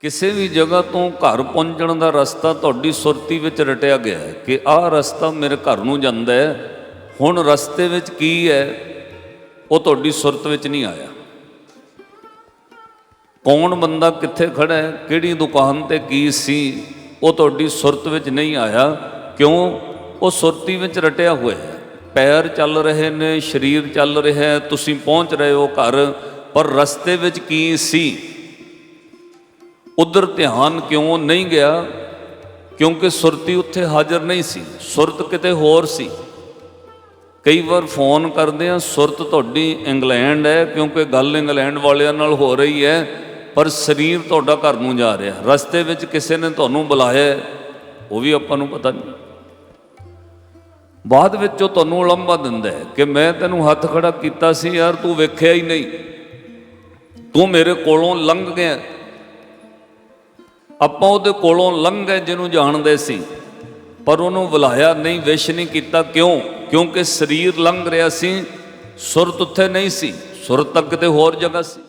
ਕਿਸੇ ਵੀ ਜਗ੍ਹਾ ਤੋਂ ਘਰ ਪਹੁੰਚਣ ਦਾ ਰਸਤਾ ਤੁਹਾਡੀ ਸੁਰਤੀ ਵਿੱਚ ਰਟਿਆ ਗਿਆ ਹੈ ਕਿ ਆਹ ਰਸਤਾ ਮੇਰੇ ਘਰ ਨੂੰ ਜਾਂਦਾ ਹੈ। ਹੁਣ ਰਸਤੇ ਵਿੱਚ ਕੀ ਹੈ? ਉਹ ਤੁਹਾਡੀ ਸੁਰਤ ਵਿੱਚ ਨਹੀਂ ਆਇਆ। ਕੌਣ ਬੰਦਾ ਕਿੱਥੇ ਖੜਾ ਹੈ? ਕਿਹੜੀ ਦੁਕਾਨ ਤੇ ਕੀ ਸੀ? ਉਹ ਤੁਹਾਡੀ ਸੁਰਤ ਵਿੱਚ ਨਹੀਂ ਆਇਆ। ਕਿਉਂ? ਉਹ ਸੁਰਤੀ ਵਿੱਚ ਰਟਿਆ ਹੋਇਆ ਹੈ। ਪੈਰ ਚੱਲ ਰਹੇ ਨੇ, ਸਰੀਰ ਚੱਲ ਰਿਹਾ ਹੈ। ਤੁਸੀਂ ਪਹੁੰਚ ਰਹੇ ਹੋ ਘਰ। ਪਰ ਰਸਤੇ ਵਿੱਚ ਕੀ ਸੀ? ਉਧਰ ਧਿਆਨ ਕਿਉਂ ਨਹੀਂ ਗਿਆ? ਕਿਉਂਕਿ ਸੁਰਤੀ ਉੱਥੇ ਹਾਜ਼ਰ ਨਹੀਂ ਸੀ, ਸੁਰਤ ਕਿਤੇ ਹੋਰ ਸੀ। ਕਈ ਵਾਰ ਫੋਨ ਕਰਦੇ ਆ ਸੁਰਤ ਤੁਹਾਡੀ ਇੰਗਲੈਂਡ ਹੈ, ਕਿਉਂਕਿ ਗੱਲ ਇੰਗਲੈਂਡ ਵਾਲਿਆਂ ਨਾਲ ਹੋ ਰਹੀ ਹੈ, ਪਰ ਸਰੀਰ ਤੁਹਾਡਾ ਘਰ ਨੂੰ ਜਾ ਰਿਹਾ। ਰਸਤੇ ਵਿੱਚ ਕਿਸੇ ਨੇ ਤੁਹਾਨੂੰ ਬੁਲਾਇਆ, ਉਹ ਵੀ ਆਪਾਂ ਨੂੰ ਪਤਾ ਨਹੀਂ। ਬਾਅਦ ਵਿੱਚ ਉਹ ਤੁਹਾਨੂੰ ਉਲੰਭਾ ਦਿੰਦਾ ਹੈ ਕਿ ਮੈਂ ਤੈਨੂੰ ਹੱਥ ਖੜਾ ਕੀਤਾ ਸੀ, ਯਾਰ ਤੂੰ ਵੇਖਿਆ ਹੀ ਨਹੀਂ। ਤੂੰ ਮੇਰੇ ਕੋਲੋਂ ਲੰਘ ਗਿਆ। ਆਪਾਂ ਉਹਦੇ ਕੋਲੋਂ ਲੰਘ ਗਏ ਜਿਹਨੂੰ ਜਾਣਦੇ ਸੀ, ਪਰ ਉਹਨੂੰ ਬੁਲਾਇਆ ਨਹੀਂ, ਵਿਸ਼ ਨਹੀਂ ਕੀਤਾ। ਕਿਉਂ? ਕਿਉਂਕਿ ਸਰੀਰ ਲੰਘ ਰਿਹਾ ਸੀ, ਸੁਰਤ ਉੱਥੇ ਨਹੀਂ ਸੀ, ਸੁਰਤ ਤਾਂ ਕਿਤੇ ਹੋਰ ਜਗ੍ਹਾ ਸੀ।